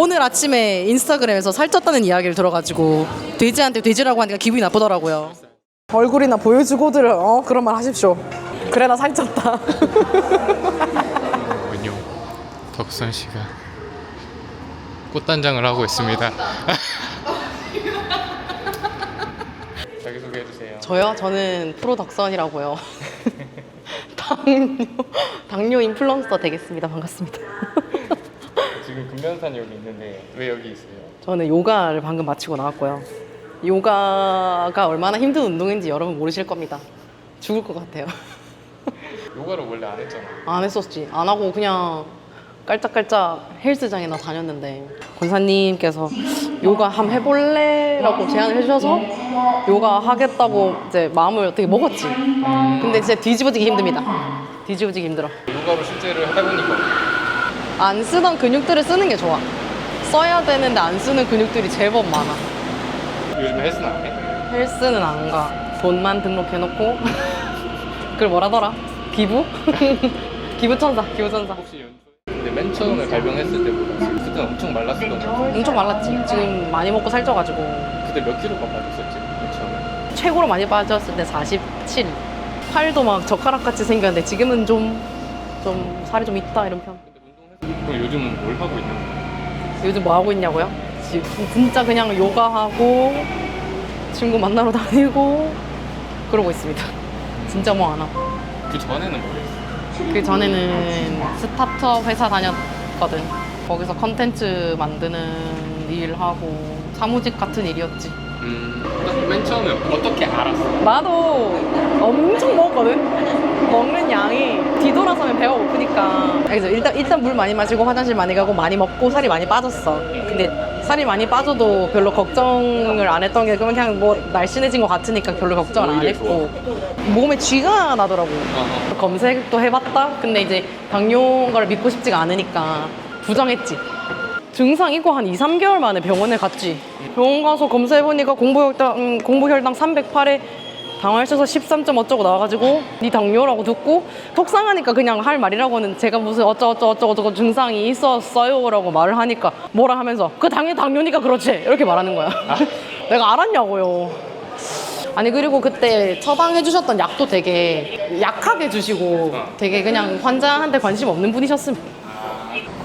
오늘 아침에 인스타그램에서 살쪘다는 이야기를 들어가지고 돼지한테 돼지라고 하니까 기분이 나쁘더라고요. 얼굴이나 보여주고들 어 그런 말 하십시오. 그래 나 살쪘다. 군요. 덕선 씨가 꽃단장을 하고 있습니다. 자기 소개해 주세요. 저요? 저는 프로 덕선이라고요. 당뇨 당뇨 인플루언서 되겠습니다. 반갑습니다. 지금 금변산 여기 있는데 왜 여기 있어요? 저는 요가를 방금 마치고 나왔고요. 요가가 얼마나 힘든 운동인지 여러분 모르실 겁니다. 죽을 것 같아요. 요가를 원래 안 했잖아. 안 했었지. 안 하고 그냥 깔짝깔짝 헬스장이나 다녔는데 권사님께서 요가 한번 해볼래?라고 제안을 해주셔서 요가 하겠다고 이제 마음을 어떻게 먹었지. 근데 진짜 뒤집어지기 힘듭니다. 뒤집어지기 힘들어. 요가로 실제로 하다 보니까 안 쓰던 근육들을 쓰는 게 좋아. 써야 되는데 안 쓰는 근육들이 제법 많아. 요즘 헬스는 안 해? 헬스는 안 가. 돈만 등록해놓고 그걸 뭐라더라? 기부? 기부천사, 기부천사. 혹시 연초? 근데 맨 처음에 발병했을 때보다 지금 그때 엄청 말랐었던 거 같아. 엄청 말랐지. 지금 많이 먹고 살쪄가지고 그때 몇 킬로가 빠졌었지? 맨 처음에. 최고로 많이 빠졌을 때 47. 팔도 막 젓가락 같이 생겼는데 지금은 좀, 좀 살이 좀 있다 이런 편. 그럼 요즘은 뭘 하고 거야? 요즘 뭐 하고 있냐고요? 지금 진짜 그냥 요가하고 친구 만나러 다니고 그러고 있습니다. 진짜 뭐 안 하고. 그 전에는 뭐 했어? 그 전에는 스타트업 회사 다녔거든. 거기서 컨텐츠 만드는 일 하고 사무직 같은 일이었지. 음, 맨 처음에 어떻게 알았어? 나도 엄청 먹었거든. 먹는 양이 뒤돌아서면 배가 고프니까. 그래서 일단 일단 물 많이 마시고 화장실 많이 가고 많이 먹고 살이 많이 빠졌어. 근데 살이 많이 빠져도 별로 걱정을 안 했던 게 그냥 뭐 날씬해진 것 같으니까 별로 걱정을 안 했고 몸에 쥐가 나더라고. 어, 검색도 해봤다. 근데 이제 당뇨인 걸 믿고 싶지가 않으니까 부정했지. 증상 있고 한 2, 3개월 만에 병원에 갔지. 병원 가서 검사해보니까 공부혈당, 음, 공부혈당 308에 당화혈초소 13점 어쩌고 나와가지고 네 당뇨라고 듣고 속상하니까 그냥 할 말이라고는 제가 무슨 어쩌고저쩌고 어쩌고 증상이 있었어요 라고 말을 하니까 뭐라 하면서 그 당연히 당뇨니까 그렇지! 이렇게 말하는 거야. 내가 알았냐고요. 아니 그리고 그때 처방해 주셨던 약도 되게 약하게 주시고 되게 그냥 환자한테 관심 없는 분이셨음.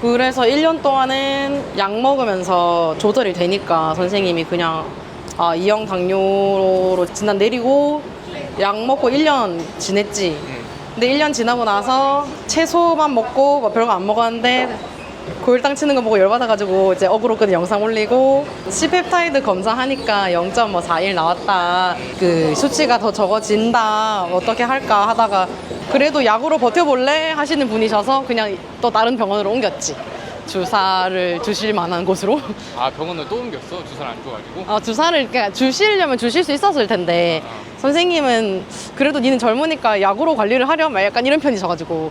그래서 1년 동안은 약 먹으면서 조절이 되니까 선생님이 그냥 아, 이형 당뇨로 진단 내리고 약 먹고 1년 지냈지. 근데 1년 지나고 나서 채소만 먹고 뭐 별거 안 먹었는데 고혈당 치는 거 보고 열받아가지고 이제 어그로 끄는 영상 올리고 시펩타이드 검사하니까 0.41 나왔다. 그 수치가 더 적어진다. 어떻게 할까 하다가 그래도 약으로 버텨볼래 하시는 분이셔서 그냥 또 다른 병원으로 옮겼지 주사를 주실 만한 곳으로? 아 병원을 또 옮겼어? 주사를 안 줘가지고? 어, 주사를 그러니까 주시려면 주실 수 있었을 텐데 선생님은 그래도 니는 젊으니까 약으로 관리를 하렴? 약간 이런 편이셔가지고.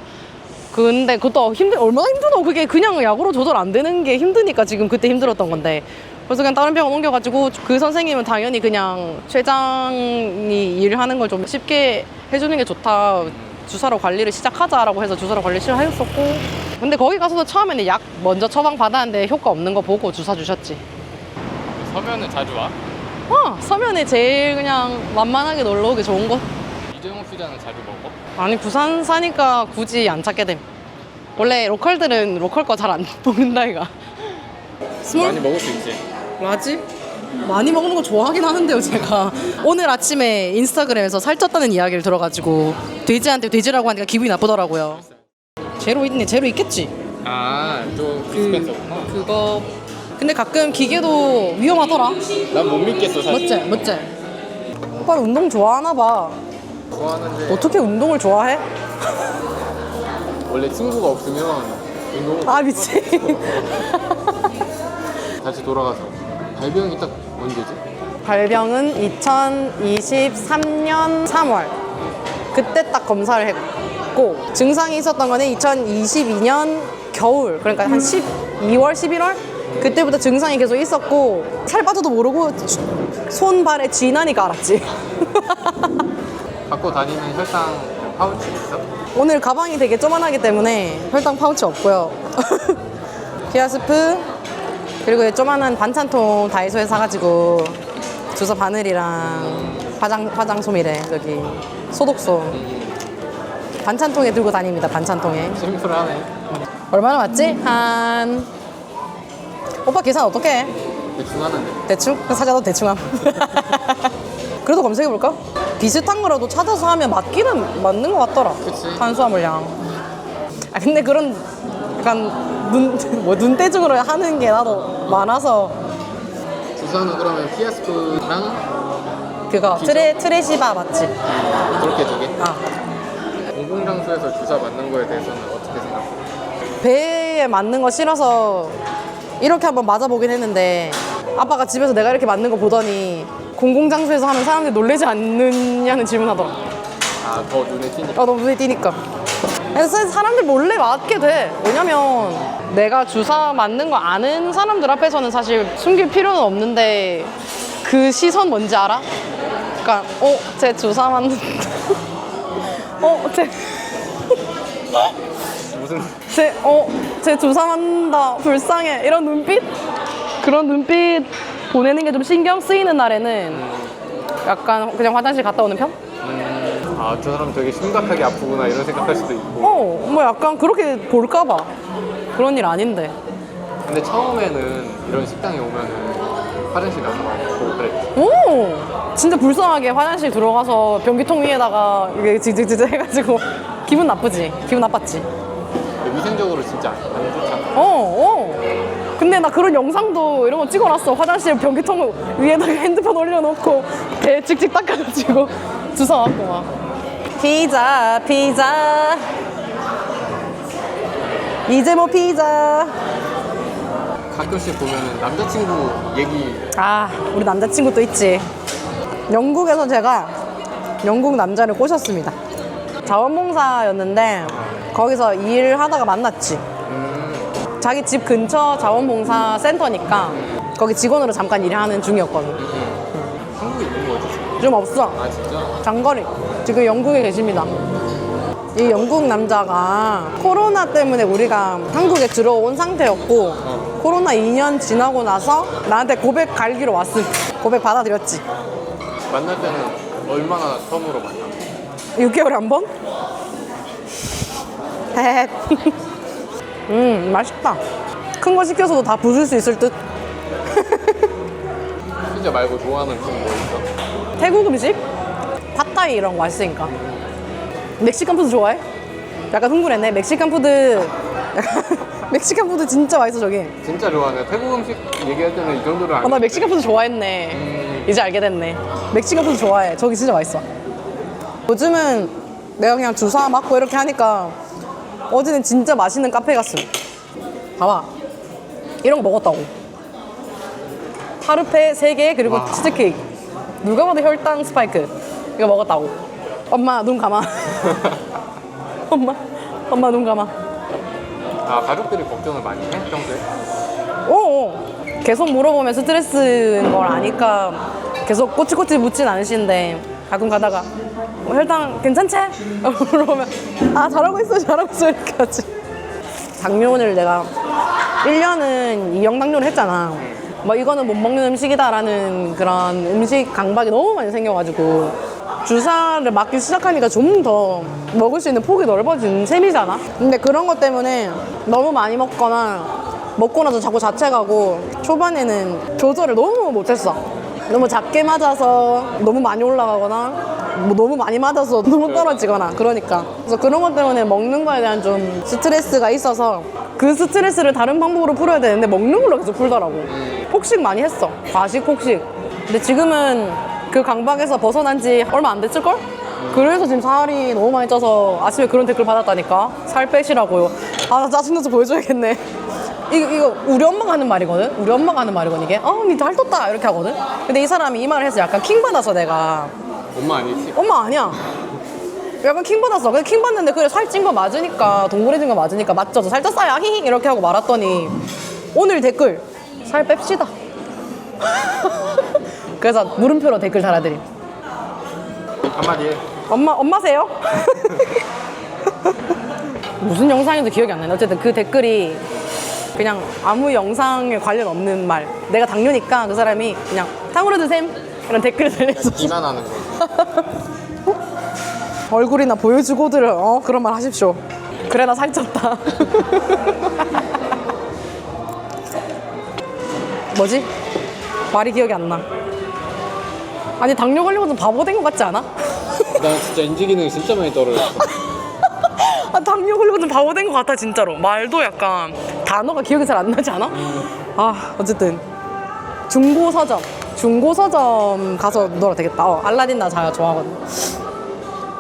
근데 그것도 힘들 얼마나 힘드노? 그게 그냥 약으로 조절 안 되는 게 힘드니까 지금 그때 힘들었던 건데. 그래서 그냥 다른 병원 옮겨가지고 그 선생님은 당연히 그냥 최장이 일하는 걸 좀 쉽게 해주는 게 좋다 주사로 관리를 시작하자라고 해서 주사로 관리 시작하였었고 근데 거기 가서도 처음에는 약 먼저 처방 받았는데 효과 없는 거 보고 주사 주셨지 서면은 자주 와? 어 서면에 제일 그냥 만만하게 놀러 오기 좋은 곳 이재용 피자는 자주 먹어? 아니 부산 사니까 굳이 안 찾게 됨 원래 로컬들은 로컬 거 잘 안 먹는다 이가 많이 먹을 수 있지 맞지? 많이 먹는 거 좋아하긴 하는데요 제가. 오늘 아침에 인스타그램에서 살쪘다는 이야기를 들어가지고 돼지한테 돼지라고 하니까 기분이 나쁘더라고요. 제로 있네 제로 있겠지? 아또 그, 디스펜서구나 그거. 근데 가끔 기계도 위험하더라. 난 못 믿겠어 사실. 멋지 멋지 오빠 운동 좋아하나 봐. 좋아하는데. 어떻게 운동을 좋아해? 원래 친구가 없으면 운동 아 미친. 다시 돌아가서. 발병이 딱 언제지? 발병은 2023년 3월. 그때 딱 검사를 했고 증상이 있었던 거는 2022년 겨울. 그러니까 한 12월 11월? 그때부터 증상이 계속 있었고 살 빠져도 모르고 손 발에 쥐 나니까 알았지. 갖고 다니는 혈당 파우치 있어? 오늘 가방이 되게 조만하기 때문에 혈당 파우치 없고요. 기아스프 그리고 이 조만한 반찬통 다이소에 사가지고 주사 바늘이랑 화장 화장솜이래 저기 소독솜 반찬통에 들고 다닙니다 반찬통에 심플하네. 얼마나 왔지? 한 오빠 계산 어떻게 해? 대충 하는데. 대충? 사자도 대충 함 그래도 검색해볼까? 비슷한 거라도 찾아서 하면 맞기는 맞는 것 같더라 그치. 탄수화물량 아 근데 그런 약간 눈, 뭐 눈대중으로 하는 게 나도 많아서 주사는 그러면 피아스코랑 그거 트레, 트레시바 맞지? 그렇게 두 개. 아 공공장소에서 주사 맞는 거에 대해서는 어떻게 생각해? 배에 맞는 거 싫어서 이렇게 한번 맞아보긴 했는데 아빠가 집에서 내가 이렇게 맞는 거 보더니 공공장소에서 하면 사람들이 놀라지 않느냐는 질문하더라 아, 더 눈에 띄니까. 아, 너무 눈에 띄니까. 그래서 사람들 몰래 맞게 돼. 왜냐면 내가 주사 맞는 거 아는 사람들 앞에서는 사실 숨길 필요는 없는데 그 시선 뭔지 알아? 그러니까 어, 제 주사 맞는 어, 제, 무슨 제, 어, 제 주사 맞는다. 불쌍해. 이런 눈빛? 그런 눈빛 보내는 게 좀 신경 쓰이는 날에는 약간 그냥 화장실 갔다 오는 편? 음, 아, 저 사람 되게 심각하게 아프구나 이런 생각할 수도 있고. 어, 뭐 약간 그렇게 볼까 봐. 그런 일 아닌데. 근데 처음에는 이런 식당에 오면은 화장실 가서 보고 그래. 오! 진짜 불쌍하게 화장실 들어가서 변기통 위에다가 이게 지지지지 해가지고 기분 나쁘지? 기분 나빴지? 근데 위생적으로 진짜 안 좋잖아. 어, 어. 근데 나 그런 영상도 이런 거 찍어놨어. 화장실 변기통 위에다가 핸드폰 올려놓고 배 찍찍 닦아가지고 주워 왔고 막. 피자, 피자. 이제 뭐 피자. 가끔씩 보면은 남자친구 얘기 아, 우리 남자친구 또 있지. 영국에서 제가 영국 남자를 꼬셨습니다. 자원봉사였는데 거기서 일을 하다가 만났지. 음, 자기 집 근처 자원봉사 센터니까 거기 직원으로 잠깐 일하는 중이었거든. 한국에 있는 거지. 지금. 좀 없어. 아 진짜? 장거리. 지금 영국에 계십니다. 이 영국 남자가 코로나 때문에 우리가 한국에 들어온 상태였고 어. 코로나 2년 지나고 나서 나한테 고백 갈기로 왔음. 고백 받아들였지. 만날 때는 얼마나 처음으로 만나? 6개월에 한 번? 헤헤. 음, 맛있다. 큰 거 시켜서도 다 부술 수 있을 듯. 피자 말고 좋아하는 음식 뭐 있어? 태국 음식? 팟타이 이런 거 맛있으니까. 멕시칸 푸드 좋아해? 약간 흥분했네. 멕시칸 푸드. 멕시칸 푸드 진짜 맛있어, 저기. 진짜 좋아하네. 태국 음식 얘기할 때는 이 정도로 안. 아, 나 멕시칸 푸드 좋아했네. 음, 이제 알게 됐네. 멕시칸 푸드 좋아해. 저기 진짜 맛있어. 요즘은 내가 그냥 주사 맞고 이렇게 하니까 어제는 진짜 맛있는 카페 갔음. 봐봐. 이런 거 먹었다고. 파르페 3개 그리고 와. 치즈케이크. 누가 봐도 혈당 스파이크. 이거 먹었다고. 엄마 눈 감아. 엄마. 엄마 눈 감아. 아 가족들이 걱정을 많이 해 평소에? 오, 계속 물어보면 스트레스인 걸 아니까 계속 꼬치꼬치 묻진 않으시는데 가끔 가다가 뭐 혈당 괜찮지? 물어보면 아 잘하고 있어 잘하고 있어 이렇게 하지 당뇨를 내가 1년은 이형 당뇨를 했잖아 뭐 이거는 못 먹는 음식이다라는 그런 음식 강박이 너무 많이 생겨가지고 주사를 맞기 시작하니까 좀 더 먹을 수 있는 폭이 넓어진 셈이잖아. 근데 그런 것 때문에 너무 많이 먹거나 먹고 나서 자꾸 자책하고 초반에는 조절을 너무 못했어. 너무 작게 맞아서 너무 많이 올라가거나 뭐 너무 많이 맞아서 너무 떨어지거나 그러니까 그래서 그런 것 때문에 먹는 거에 대한 좀 스트레스가 있어서 그 스트레스를 다른 방법으로 풀어야 되는데 먹는 걸로 계속 풀더라고 폭식 많이 했어 과식 폭식 근데 지금은 그 강박에서 벗어난 지 얼마 안 됐을걸? 그래서 지금 살이 너무 많이 쪄서 아침에 그런 댓글 받았다니까. 살 빼시라고요. 아 나 짜증나서 보여줘야겠네. 이거, 이거 우리 엄마가 하는 말이거든? 우리 엄마가 하는 말이거든 이게? 어, 니잘 떴다. 이렇게 하거든? 근데 이 사람이 이 말을 해서 약간 킹 받아서 내가. 엄마 아니지? 엄마 아니야. 약간 킹 받았어. 근데 킹 받는데 그래 살찐 거 맞으니까 동그래진 거 맞으니까 맞죠 저 살 쪘어요. 히히 이렇게 하고 말았더니 오늘 댓글 살 뺍시다 그래서 물음표로 댓글 달아드림 한마디 해. 엄마 엄마세요? 무슨 영상인지 기억이 안 나네. 어쨌든 그 댓글이 그냥 아무 영상에 관련 없는 말. 내가 당뇨니까 그 사람이 그냥 탕후루 드셈 이런 댓글을 달렸어. 비난하는 거. 얼굴이나 보여주고들 어 그런 말 하십시오. 그래 나 살쪘다. 뭐지? 말이 기억이 안 나. 아니 당뇨 걸리고 좀 바보 된 것 같지 않아? 나 진짜 인지 기능이 진짜 많이 떨어졌어. 아 당뇨 걸리고 좀 바보 된 것 같아 진짜로. 말도 약간 단어가 기억이 잘 안 나지 않아? 아 어쨌든 중고 서점 중고 서점 가서 놀아 되겠다. 어, 알라딘 나 잘 좋아하거든.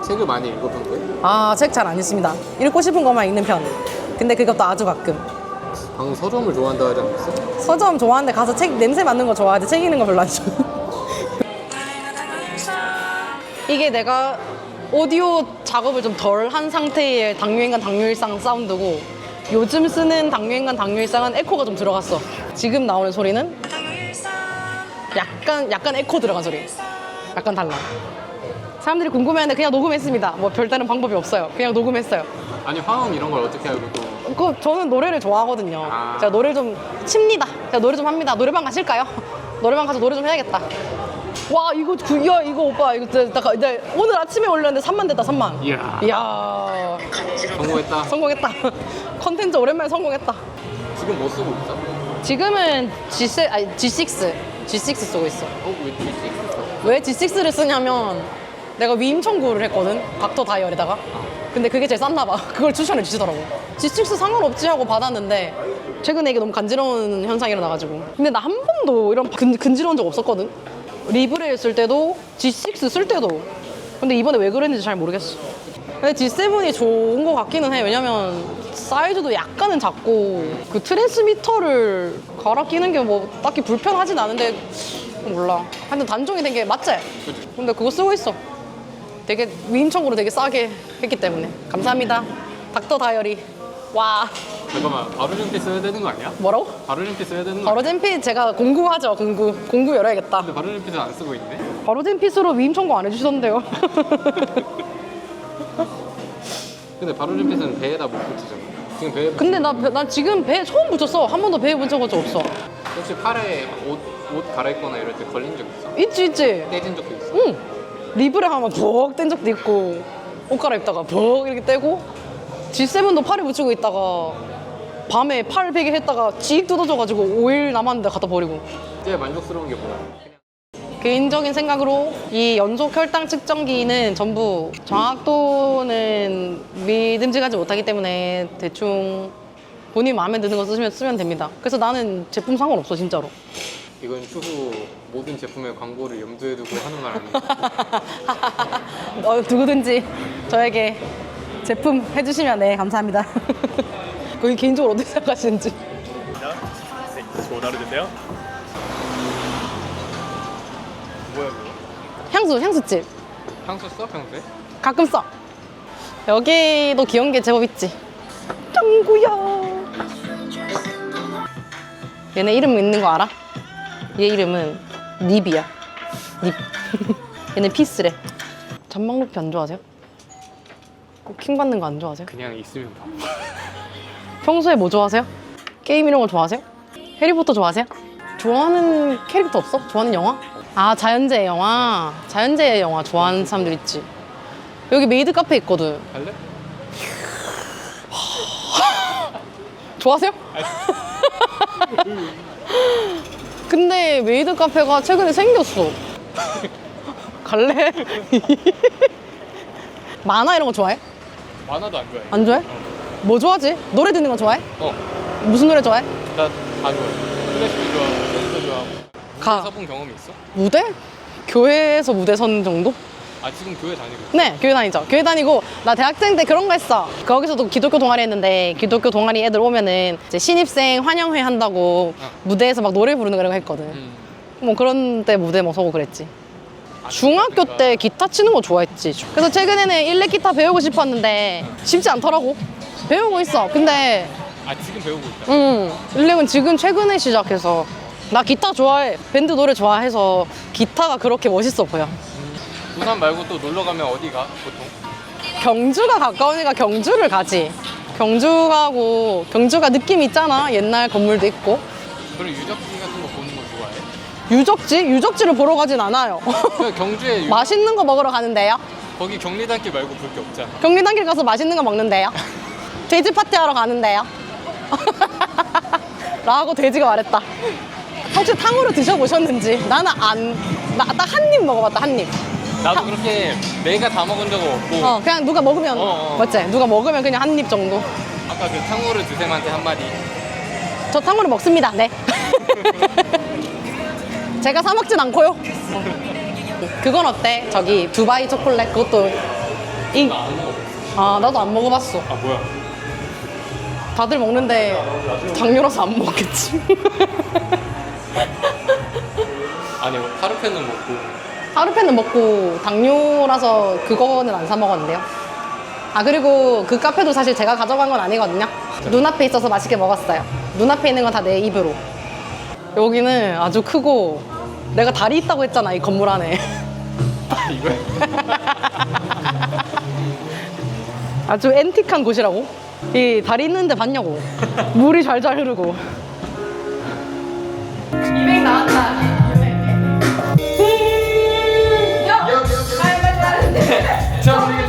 책을 많이 읽어본 거야? 아책 잘 안 읽습니다. 읽고 싶은 것만 읽는 편. 근데 그것도 아주 가끔. 방금 서점을 좋아한다 하지 않았어? 서점 좋아하는데 가서 책 냄새 맡는 거 좋아하지 책 읽는 거 별로 안 좋아. 이게 내가 오디오 작업을 좀 덜 한 상태의 당뇨인간 당뇨일상 사운드고 요즘 쓰는 당뇨인간 당뇨일상은 에코가 좀 들어갔어. 지금 나오는 소리는 약간 약간 에코 들어간 소리. 약간 달라. 사람들이 궁금해하는데 그냥 녹음했습니다. 뭐 별다른 방법이 없어요. 그냥 녹음했어요. 아니 화음 이런 걸 어떻게 알고 또 그 저는 노래를 좋아하거든요. 아. 제가 노래 좀 칩니다. 제가 노래 좀 합니다. 노래방 가실까요? 노래방 가서 노래 좀 해야겠다. 와 이거 구, 야 이거 오빠 이거 진짜 나, 나 오늘 아침에 올렸는데 3만 됐다 3만. 이야. 이야 성공했다. 성공했다. 컨텐츠 오랜만에 성공했다. 지금 뭐 쓰고 있어? 지금은 G6 아니 G6 G6 쓰고 있어. 어? 왜 뒤지? 왜 G6를 쓰냐면 내가 위임 청구를 했거든 닥터 다이얼에다가 근데 그게 제일 쌌나 봐 그걸 추천해 주시더라고 G6 상관없지 하고 받았는데 최근에 이게 너무 간지러운 현상이 일어나가지고 근데 나 한 번도 이런 근, 근지러운 적 없었거든 리브레일 쓸 때도 G6 쓸 때도. 근데 이번에 왜 그랬는지 잘 모르겠어. 근데 G7이 좋은 것 같기는 해. 왜냐면 사이즈도 약간은 작고 그 트랜스미터를 갈아 끼는 게 뭐 딱히 불편하진 않은데 몰라. 하여튼 단종이 된 게 맞지? 근데 그거 쓰고 있어. 되게 위임청구로 되게 싸게 했기 때문에. 감사합니다. 닥터 다이어리. 와 잠깐만 바로림피 써야 되는 거 아니야? 뭐라고? 바로림피 써야 되는 거 아니야? 바로젠핏 제가 공구하죠 공구 공구 열어야겠다 근데 바로림피는 안 쓰고 있네? 바로젠핏으로 위임 청구 안 해주시던데요 근데 바로림피는 배에다 못 붙이잖아 지금 배에 근데 나, 나 지금 배 처음 붙였어 한 번도 배에 붙여본 적 없어 혹시 팔에 옷, 옷 갈아입거나 이럴 때 걸린 적 있어? 있지 있지 떼진 적도 있어? 응 리브레 하면 벅뗀 적도 있고 옷 갈아입다가 벅 이렇게 떼고 G7도 팔에 붙이고 있다가 밤에 팔 베개 했다가 찌익 뜯어져가지고 5일 남았는데 갖다 버리고 제일 만족스러운 게 뭐야? 개인적인 생각으로 이 연속 혈당 측정기는 전부 정확도는 믿음직하지 못하기 때문에 대충 본인 마음에 드는 거 쓰시면 쓰면 됩니다. 그래서 나는 제품 상관없어 진짜로. 이건 추후 모든 제품의 광고를 염두에 두고 하는 말 아니야? 어, 누구든지 저에게 제품 해주시면 네 감사합니다. 거기 개인적으로 어떻게 생각하시는지. 네, 조 다르는데요. 뭐야 그거? 향수 향수집 향수 써 평소에? 가끔 써. 여기도 귀여운 게 제법 있지. 짱구야. 얘네 이름 있는 거 알아? 얘 이름은 닙이야. 닙. 얘네 피스래. 전망 높이 안 좋아하세요? 킹 받는 거 안 좋아하세요? 그냥 있으면 봐 평소에 뭐 좋아하세요? 게임 이런 거 좋아하세요? 해리포터 좋아하세요? 좋아하는 캐릭터 없어? 좋아하는 영화? 아 자연재해 영화 자연재해 영화 좋아하는 사람들 있지 여기 메이드 카페 있거든 갈래? 좋아하세요? 근데 메이드 카페가 최근에 생겼어 갈래? 만화 이런 거 좋아해? 만화도 안 좋아해 안 좋아해? 뭐 좋아하지? 노래 듣는 거 좋아해? 어, 무슨 노래 좋아해? 나 다 좋아해 클래식도 좋아하고 댄스도 좋아하고 가. 서본 경험이 있어? 무대? 교회에서 무대 선 정도? 아 지금 교회 다니고 있어? 네, 교회 다니죠. 교회 다니고 나 대학생 때 그런 거 했어. 거기서도 기독교 동아리 했는데 기독교 동아리 애들 오면은 이제 신입생 환영회 한다고 어. 무대에서 막 노래 부르는 그런 거 했거든. 음. 뭐 그런 때 무대 뭐 서고 그랬지. 아, 중학교 그러니까. 때 기타 치는 거 좋아했지. 그래서 최근에는 일렉 기타 배우고 싶었는데 쉽지 않더라고. 배우고 있어. 근데 아 지금 배우고 있다 음, 일렉은 지금 최근에 시작해서 나 기타 좋아해. 밴드 노래 좋아해서 기타가 그렇게 멋있어 보여. 부산 말고 또 놀러 가면 어디 가 보통? 경주가 가까우니까 경주를 가지. 경주 가고 경주가 느낌 있잖아. 옛날 건물도 있고. 그리고 유적지 같은 거 보는 거 좋아해? 유적지? 유적지를 보러 가진 않아요. 그 경주에 유- 맛있는 거 먹으러 가는데요. 거기 경리단길 말고 볼 게 없잖아. 경리단길 가서 맛있는 거 먹는데요. 돼지 파티 하러 가는데요. 라고 돼지가 말했다. 혹시 탕후루 드셔보셨는지? 나는 안, 나 딱 한 입 먹어봤다, 한 입. 나도 그렇게 내가 다 먹은 적은 없고 어, 그냥 누가 먹으면, 어, 어. 맞지? 누가 먹으면 그냥 한 입 정도. 아까 그 탕후루 드쌤한테 한마디 저 탕후루 먹습니다, 네. 제가 사 먹진 않고요. 그건 어때? 저기 두바이 초콜릿 그것도 이, 먹어. 아 나도 안 먹어봤어. 아 뭐야? 다들 먹는데 당뇨라서 안 먹겠지. 아니 하루페는 먹고 하루페는 먹고 당뇨라서 그거는 안 사 먹었는데요. 아 그리고 그 카페도 사실 제가 가져간 건 아니거든요. 눈앞에 있어서 맛있게 먹었어요. 눈앞에 있는 건 다 내 입으로. 여기는 아주 크고 내가 다리 있다고 했잖아 이 건물 안에. 아 이거야? 아주 앤틱한 곳이라고? 이 다리 있는데 봤냐고 물이 잘잘 흐르고 200 나왔다 야! 빨리 빨리 빨리 자 우리